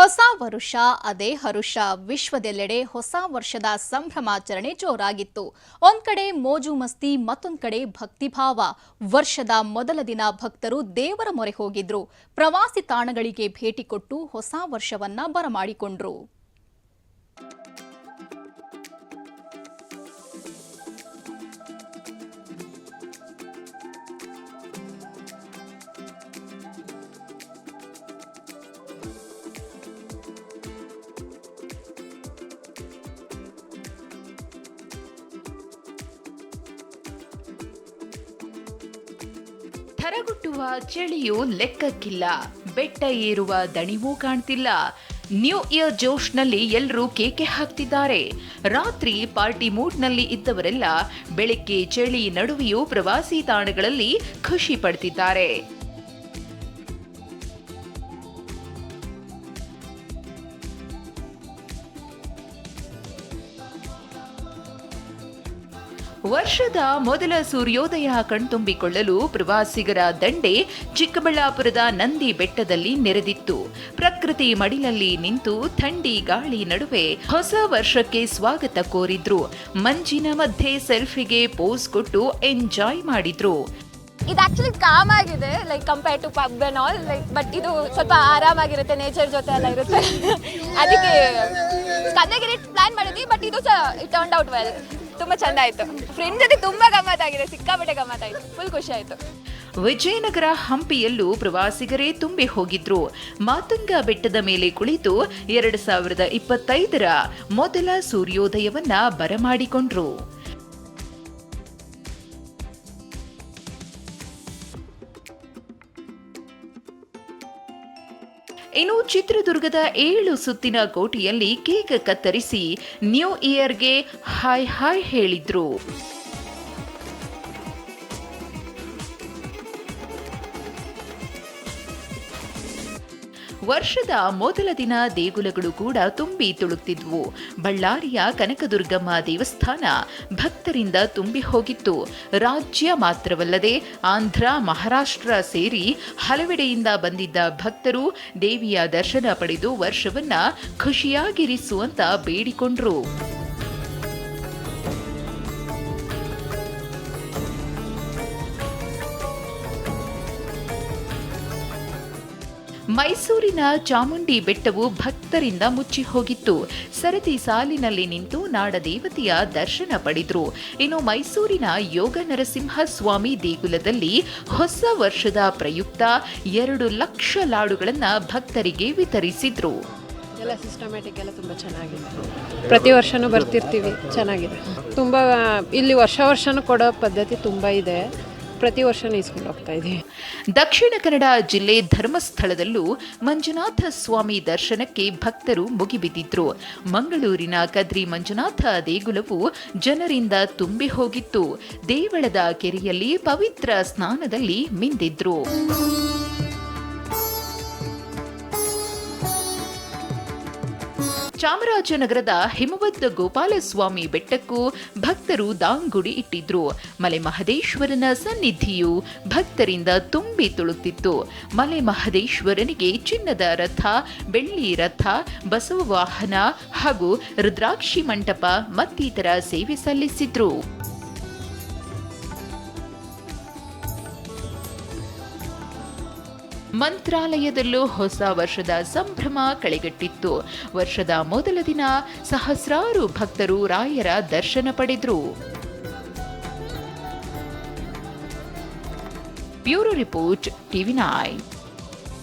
ಹೊಸ ವರುಷ, ಅದೇ ಹರುಷ. ವಿಶ್ವದೆಲ್ಲೆಡೆ ಹೊಸ ವರ್ಷದ ಸಂಭ್ರಮಾಚರಣೆ ಜೋರಾಗಿತ್ತು. ಒಂದ್ ಕಡೆ ಮೋಜು ಮಸ್ತಿ, ಮತ್ತೊಂದ್ ಕಡೆ ಭಕ್ತಿಭಾವ. ವರ್ಷದ ಮೊದಲ ದಿನ ಭಕ್ತರು ದೇವರ ಮೊರೆ ಹೋಗಿದ್ರು. ಪ್ರವಾಸಿ ತಾಣಗಳಿಗೆ ಭೇಟಿ ಕೊಟ್ಟು ಹೊಸ ವರ್ಷವನ್ನ ಬರಮಾಡಿಕೊಂಡ್ರು. ಥರಗುಟ್ಟುವ ಚಳಿಯು ಲೆಕ್ಕಕ್ಕಿಲ್ಲ. ಬೆಟ್ಟ ಏರುವ ದಣಿವೂ ಕಾಣ್ತಿಲ್ಲ. ನ್ಯೂ ಇಯರ್ ಜೋಶ್ನಲ್ಲಿ ಎಲ್ಲರೂ ಕೇಕೆ ಹಾಕ್ತಿದ್ದಾರೆ. ರಾತ್ರಿ ಪಾರ್ಟಿ ಮೂಡ್ನಲ್ಲಿ ಇದ್ದವರೆಲ್ಲ ಬೆಳಿಗ್ಗೆ ಚಳಿ ನಡುವೆಯೂ ಪ್ರವಾಸಿ ತಾಣಗಳಲ್ಲಿ ಖುಷಿ ಪಡ್ತಿದ್ದಾರೆ. ವರ್ಷದ ಮೊದಲ ಸೂರ್ಯೋದಯ ಕಣ್ತುಂಬಿಕೊಳ್ಳಲು ಪ್ರವಾಸಿಗರ ದಂಡೆ ಚಿಕ್ಕಬಳ್ಳಾಪುರದ ನಂದಿ ಬೆಟ್ಟದಲ್ಲಿ ನೆರೆದಿತ್ತು. ಪ್ರಕೃತಿ ಮಡಿಲಲ್ಲಿ ನಿಂತು ಥಂಡಿ ಗಾಳಿ ನಡುವೆ ಹೊಸ ವರ್ಷಕ್ಕೆ ಸ್ವಾಗತ ಕೋರಿದ್ರು. ಮಂಜಿನ ಮಧ್ಯೆ ಸೆಲ್ಫಿಗೆ ಪೋಸ್ ಕೊಟ್ಟು ಎಂಜಾಯ್ ಮಾಡಿದ್ರು. ಇದು ಆಕ್ಚುಲಿ ಕಾಮ್ ಆಗಿದೆ like compare to pub and all like but ಇದು ಸ್ವಲ್ಪ ಆರಾಮಾಗಿರುತ್ತೆ ನೇಚರ್ ಜೊತೆ ಎಲ್ಲ ಇರುತ್ತೆ. ಅದಕ್ಕೆ ಸ್ಕಂದಗಿರಿ ಪ್ಲಾನ್ ಮಾಡಿದ್ವಿ ಬಟ್ ಇದು ಟರ್ನ್ ಔಟ್ ವೆಲ್ ತುಂಬ ಚಂದ ಆಯ್ತು. ಫ್ರೆಂಡ್ ಜೊತೆ ತುಂಬಾ ಗಮ್ಮತ್ತಾಗಿದೆ, ಸಿಕ್ಕಾಪಟ್ಟೆ ಆಯ್ತು ಫುಲ್ ಖುಷಿ ಆಯ್ತು. ವಿಜಯನಗರ ಹಂಪಿಯಲ್ಲೂ ಪ್ರವಾಸಿಗರೇ ತುಂಬಿ ಹೋಗಿದ್ರು. ಮಾತಂಗ ಬೆಟ್ಟದ ಮೇಲೆ ಕುಳಿತು ಎರಡು ಸಾವಿರದ ಇಪ್ಪತ್ತೈದರ ಮೊದಲ ಸೂರ್ಯೋದಯವನ್ನ ಬರಮಾಡಿಕೊಂಡ್ರು. ಇನ್ನು ಚಿತ್ರದುರ್ಗದ ಏಳು ಸುತ್ತಿನ ಕೋಟೆಯಲ್ಲಿ ಕೇಕ್ ಕತ್ತರಿಸಿ ನ್ಯೂ ಇಯರ್ಗೆ ಹಾಯ್ ಹಾಯ್ ಹೇಳಿದ್ರು. ವರ್ಷದ ಮೊದಲ ದಿನ ದೇಗುಲಗಳು ಕೂಡ ತುಂಬಿ ತುಳುಕ್ತಿದ್ವು. ಬಳ್ಳಾರಿಯ ಕನಕದುರ್ಗಮ್ಮ ದೇವಸ್ಥಾನ ಭಕ್ತರಿಂದ ತುಂಬಿ ಹೋಗಿತ್ತು. ರಾಜ್ಯ ಮಾತ್ರವಲ್ಲದೆ ಆಂಧ್ರ, ಮಹಾರಾಷ್ಟ್ರ ಸೇರಿ ಹಲವೆಡೆಯಿಂದ ಬಂದಿದ್ದ ಭಕ್ತರು ದೇವಿಯ ದರ್ಶನ ಪಡೆದು ವರ್ಷವನ್ನ ಖುಷಿಯಾಗಿರಿಸುವಂತ ಬೇಡಿಕೊಂಡ್ರು. ಮೈಸೂರಿನ ಚಾಮುಂಡಿ ಬೆಟ್ಟವು ಭಕ್ತರಿಂದ ಮುಚ್ಚಿ ಹೋಗಿತ್ತು. ಸರತಿ ಸಾಲಿನಲ್ಲಿ ನಿಂತು ನಾಡದೇವತೆಯ ದರ್ಶನ ಪಡೆದ್ರು. ಇನ್ನು ಮೈಸೂರಿನ ಯೋಗ ನರಸಿಂಹ ಸ್ವಾಮಿ ದೇಗುಲದಲ್ಲಿ ಹೊಸ ವರ್ಷದ ಪ್ರಯುಕ್ತ ಎರಡು ಲಕ್ಷ ಲಾಡುಗಳನ್ನು ಭಕ್ತರಿಗೆ ವಿತರಿಸಿದ್ರು. ಎಲ್ಲ ಸಿಸ್ಟಮ್ಯಾಟಿಕ್ ಎಲ್ಲ ತುಂಬ ಚೆನ್ನಾಗಿದೆ. ಪ್ರತಿ ವರ್ಷನೂ ಬರ್ತಿರ್ತೀವಿ. ಚೆನ್ನಾಗಿದೆ. ತುಂಬ, ಇಲ್ಲಿ ವರ್ಷ ವರ್ಷನೂ ಕೊಡೋ ಪದ್ಧತಿ ತುಂಬ ಇದೆ. ಪ್ರತಿ ವರ್ಷ ಇಸ್ಕೊಂಡು ಹೋಗ್ತಾ ಇದ್ದೀವಿ ದಕ್ಷಿಣ ಕನ್ನಡ ಜಿಲ್ಲೆ ಧರ್ಮಸ್ಥಳದಲ್ಲೂ ಮಂಜುನಾಥ ಸ್ವಾಮಿ ದರ್ಶನಕ್ಕೆ ಭಕ್ತರು ಮುಗಿಬಿದ್ದಿದ್ರು. ಮಂಗಳೂರಿನ ಕದ್ರಿ ಮಂಜುನಾಥ ದೇಗುಲವು ಜನರಿಂದ ತುಂಬಿ ಹೋಗಿತ್ತು. ದೇವಳದ ಕೆರೆಯಲ್ಲಿ ಪವಿತ್ರ ಸ್ನಾನದಲ್ಲಿ ಮಿಂದಿದ್ರು. ಚಾಮರಾಜನಗರದ ಹಿಮವದ್ ಗೋಪಾಲಸ್ವಾಮಿ ಬೆಟ್ಟಕ್ಕೂ ಭಕ್ತರು ದಾಂಗುಡಿ ಇಟ್ಟಿದ್ರು. ಮಲೆ ಮಹದೇಶ್ವರನ ಸನ್ನಿಧಿಯು ಭಕ್ತರಿಂದ ತುಂಬಿ ತುಳುತ್ತಿತ್ತು. ಮಲೆ ಮಹದೇಶ್ವರನಿಗೆ ಚಿನ್ನದ ರಥ, ಬೆಳ್ಳಿ ರಥ, ಬಸವ ವಾಹನ ಹಾಗೂ ರುದ್ರಾಕ್ಷಿ ಮಂಟಪ ಮತ್ತಿತರ ಸೇವೆ ಸಲ್ಲಿಸಿದ್ರು. ಮಂತ್ರಾಲಯದಲ್ಲೂ ಹೊಸ ವರ್ಷದ ಸಂಭ್ರಮ ಕಳೆಗಟ್ಟಿತ್ತು. ವರ್ಷದ ಮೊದಲ ದಿನ ಸಹಸ್ರಾರು ಭಕ್ತರು ರಾಯರ ದರ್ಶನ ಪಡೆದ್ರು. Bureau report, TV nine